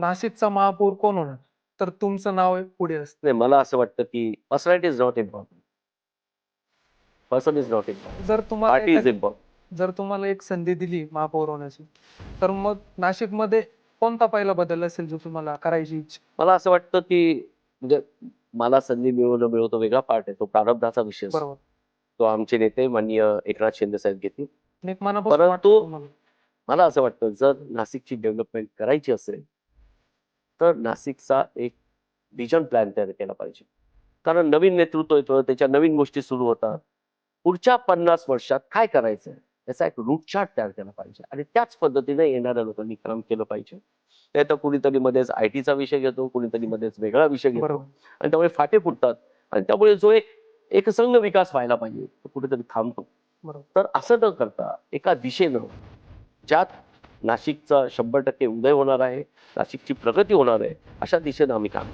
नाशिकचा महापौर कोण होणार? तर तुमचं नाव पुढे असतं. नाही मला असं वाटतं की personality is not important person is not important जर तुम्हाला पार्टी इज एखादी- इम्पॉर्टंट जर तुम्हाला एक संधी दिली महापौर होण्याची तर मग नाशिकमध्ये कोणता पहिला बदल असेल जो तुम्हाला करायची इच्छा? मला असं वाटतं की म्हणजे मला संधी मिळवणं मिळवतो वेगळा पार्ट आहे तो प्रारब्धाचा विषय असतो. बरोबर. तो आमचे नेते माननीय एकनाथ शिंदे साहेब घेतील. आणि एक मनापासून परंतु- तुम्हाला. मला असं वाटतं जर नाशिकची डेव्हलपमेंट करायची असेल तर नाशिकचा एक विजन प्लॅन तयार केला पाहिजे. कारण नवीन नेतृत्व येतं त्याच्या नवीन गोष्टी सुरू होतात. पुढच्या पन्नास वर्षात काय करायचं याचा एक रूट चार्ट तयार केला पाहिजे. आणि त्याच पद्धतीने येणाऱ्या लोकांनी काम केलं पाहिजे. नाही तर कुणीतरी मध्येच आय टीचा विषय घेतो कुणीतरी मध्येच वेगळा विषय घेतो. आणि त्यामुळे फाटे फुटतात. आणि त्यामुळे जो एक एकसंघ विकास व्हायला पाहिजे तो कुठेतरी थांबतो. तर असं न करता एका दिशेनं ज्यात नाशिकचा शंभर टक्के उदय होणार आहे नाशिकची प्रगती होणार आहे अशा दिशेनं आम्ही काम